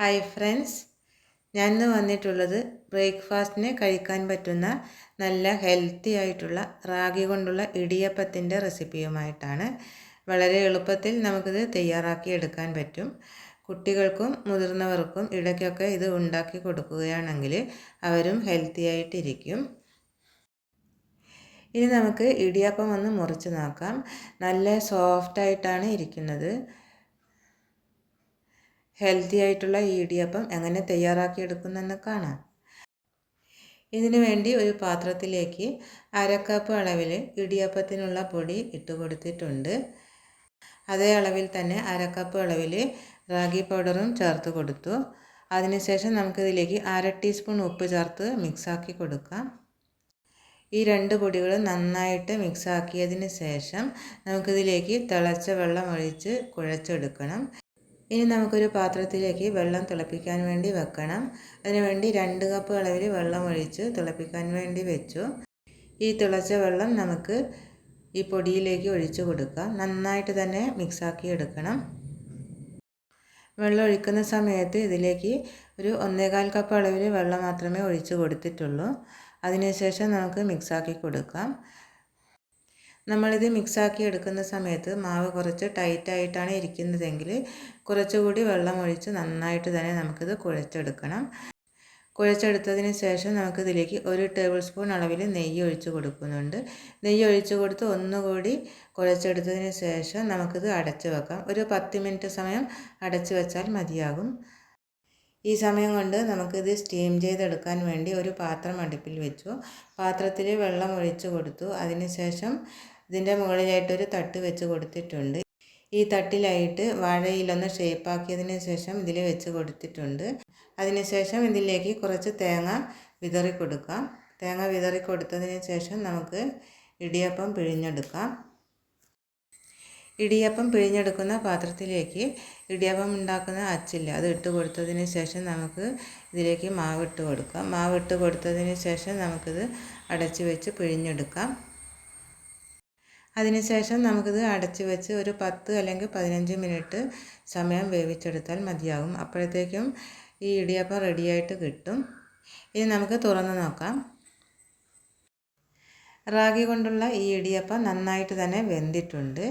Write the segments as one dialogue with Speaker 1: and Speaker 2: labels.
Speaker 1: Hi friends ഞാൻ ഇന്ന് വന്നിട്ടുള്ളത് ബ്രേക്ക്ഫാസ്റ്റിന് കഴിക്കാൻ പറ്റുന്ന നല്ല ഹെൽത്തി ആയിട്ടുള്ള റാഗി കൊണ്ടുള്ള ഇടിയപ്പത്തിന്റെ റെസിപ്പിയുമായിട്ടാണ് വളരെ എളുപ്പത്തിൽ നമുക്കിത് തയ്യാറാക്കി എടുക്കാൻ പറ്റും. കുട്ടികൾക്കും മുതിർന്നവർക്കും ഇടയ്ക്കൊക്കെ ഇത് ഉണ്ടാക്കി കൊടുക്കുകയാണെങ്കിൽ അവരും ഹെൽത്തി ആയിട്ടിരിക്കും. ഇനി നമുക്ക് ഇടിയപ്പം ഒന്ന് മുറിച്ച് നോക്കാം. നല്ല സോഫ്റ്റായിട്ടാണ് ഇരിക്കുന്നത്. ഹെൽത്തി ആയിട്ടുള്ള ഈ ഇടിയപ്പം എങ്ങനെ തയ്യാറാക്കിയെടുക്കുന്നെന്ന് കാണാം. ഇതിനു വേണ്ടി ഒരു പാത്രത്തിലേക്ക് അരക്കപ്പ് അളവിൽ ഇടിയപ്പത്തിനുള്ള പൊടി ഇട്ട് കൊടുത്തിട്ടുണ്ട്. അതേ അളവിൽ തന്നെ അരക്കപ്പ് അളവിൽ റാഗി പൗഡറും ചേർത്ത് കൊടുത്തു. അതിനുശേഷം നമുക്കിതിലേക്ക് അര ടീസ്പൂൺ ഉപ്പ് ചേർത്ത് മിക്സാക്കി കൊടുക്കാം. ഈ രണ്ട് പൊടികൾ നന്നായിട്ട് മിക്സാക്കിയതിന് ശേഷം നമുക്കിതിലേക്ക് തിളച്ച വെള്ളം ഒഴിച്ച് കുഴച്ചെടുക്കണം. ഇനി നമുക്കൊരു പാത്രത്തിലേക്ക് വെള്ളം തിളപ്പിക്കാൻ വേണ്ടി വെക്കണം. അതിനുവേണ്ടി രണ്ട് കപ്പ് അളവിൽ വെള്ളം ഒഴിച്ച് തിളപ്പിക്കാൻ വേണ്ടി വെച്ചു. ഈ തിളച്ച വെള്ളം നമുക്ക് ഈ പൊടിയിലേക്ക് ഒഴിച്ചു കൊടുക്കാം. നന്നായിട്ട് തന്നെ മിക്സാക്കി എടുക്കണം. വെള്ളം ഒഴിക്കുന്ന സമയത്ത് ഇതിലേക്ക് ഒരു ഒന്നേകാൽ കപ്പ് അളവിൽ വെള്ളം മാത്രമേ ഒഴിച്ചു കൊടുത്തിട്ടുള്ളൂ. അതിനുശേഷം നമുക്ക് മിക്സാക്കി കൊടുക്കാം. നമ്മളിത് മിക്സാക്കി എടുക്കുന്ന സമയത്ത് മാവ് കുറച്ച് ടൈറ്റായിട്ടാണ് ഇരിക്കുന്നതെങ്കിൽ കുറച്ചുകൂടി വെള്ളം ഒഴിച്ച് നന്നായിട്ട് തന്നെ നമുക്കിത് കുഴച്ചെടുക്കണം. കുഴച്ചെടുത്തതിന് ശേഷം നമുക്കിതിലേക്ക് ഒരു ടേബിൾ സ്പൂൺ അളവിൽ നെയ്യ് ഒഴിച്ച് കൊടുക്കുന്നുണ്ട്. നെയ്യ് ഒഴിച്ച് കൊടുത്ത് ഒന്നുകൂടി കുഴച്ചെടുത്തതിന് ശേഷം നമുക്കിത് അടച്ച് വെക്കാം. ഒരു പത്ത് മിനിറ്റ് സമയം അടച്ച് വെച്ചാൽ മതിയാകും. ഈ സമയം കൊണ്ട് നമുക്കിത് സ്റ്റീം ചെയ്തെടുക്കാൻ വേണ്ടി ഒരു പാത്രം അടുപ്പിൽ വെച്ചു. പാത്രത്തിൽ വെള്ളം ഒഴിച്ചു കൊടുത്തു. അതിനുശേഷം ഇതിന്റെ മുകളിലായിട്ടൊരു തട്ട് വെച്ച് കൊടുത്തിട്ടുണ്ട്. ഈ തട്ടിലായിട്ട് വാഴയിലൊന്ന് ഷേപ്പാക്കിയതിന് ശേഷം ഇതിൽ വെച്ച് കൊടുത്തിട്ടുണ്ട്. അതിനുശേഷം ഇതിലേക്ക് കുറച്ച് തേങ്ങ വിതറി കൊടുക്കാം തേങ്ങ വിതറി കൊടുത്തതിന് ശേഷം നമുക്ക് ഇടിയപ്പം പിഴിഞ്ഞെടുക്കാം. ഇടിയപ്പം പിഴിഞ്ഞെടുക്കുന്ന പാത്രത്തിലേക്ക് ഇടിയപ്പം ഉണ്ടാക്കുന്ന അച്ചില്ല. അത് ഇട്ട് കൊടുത്തതിന് ശേഷം നമുക്ക് ഇതിലേക്ക് മാവ് ഇട്ട് കൊടുക്കാം. മാവ് ഇട്ട് കൊടുത്തതിന് ശേഷം നമുക്കിത് അടച്ച് വെച്ച് പിഴിഞ്ഞെടുക്കാം. അതിനുശേഷം നമുക്കിത് അടച്ച് വെച്ച് ഒരു പത്ത് അല്ലെങ്കിൽ പതിനഞ്ച് മിനിറ്റ് സമയം വേവിച്ചെടുത്താൽ മതിയാകും. അപ്പോഴത്തേക്കും ഈ ഇടിയപ്പം റെഡിയായിട്ട് കിട്ടും. ഇനി നമുക്ക് തുറന്ന് നോക്കാം. റാഗി കൊണ്ടുള്ള ഈ ഇടിയപ്പം നന്നായിട്ട് തന്നെ വെന്തിട്ടുണ്ട്.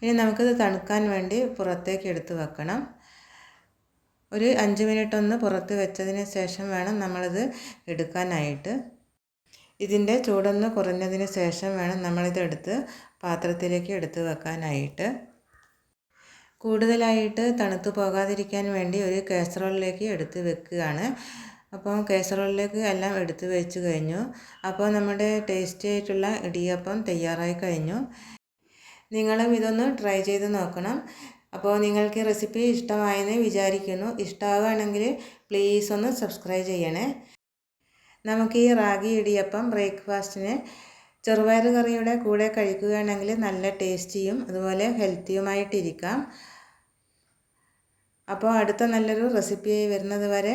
Speaker 1: ഇനി നമുക്കിത് തണുക്കാൻ വേണ്ടി പുറത്തേക്ക് എടുത്ത് വെക്കണം. ഒരു അഞ്ച് മിനിറ്റ് ഒന്ന് പുറത്ത് വെച്ചതിന് ശേഷം വേണം നമ്മളിത് എടുക്കാനായിട്ട്. ഇതിന്റെ ചൂടൊന്ന് കുറഞ്ഞതിന് ശേഷം വേണം നമ്മളിതെടുത്ത് പാത്രത്തിലേക്ക് എടുത്ത് വെക്കാനായിട്ട്. കൂടുതലായിട്ട് തണുത്തു പോകാതിരിക്കാൻ വേണ്ടി ഒരു കാസറോളിലേക്ക് എടുത്ത് വെക്കുകയാണ്. അപ്പോൾ കേസറോളിലേക്ക് എല്ലാം എടുത്ത് വെച്ച് കഴിഞ്ഞു. അപ്പോൾ നമ്മുടെ ടേസ്റ്റി ആയിട്ടുള്ള ഇടിയപ്പം തയ്യാറായി കഴിഞ്ഞു. നിങ്ങളും ഇതൊന്ന് ട്രൈ ചെയ്ത് നോക്കണം. അപ്പോൾ നിങ്ങൾക്ക് റെസിപ്പി ഇഷ്ടമായെന്ന് വിചാരിക്കുന്നു. ഇഷ്ടമാവുകയാണെങ്കിൽ പ്ലീസ് ഒന്ന് സബ്സ്ക്രൈബ് ചെയ്യണേ. നമുക്ക് ഈ റാഗി ഇടിയപ്പം ബ്രേക്ക്ഫാസ്റ്റിന് ചെറുപയർ കറിയുടെ കൂടെ കഴിക്കുകയാണെങ്കിൽ നല്ല ടേസ്റ്റിയും അതുപോലെ ഹെൽത്തിയുമായിട്ടിരിക്കാം. അപ്പോൾ അടുത്ത നല്ലൊരു റെസിപ്പിയായി വരുന്നത് വരെ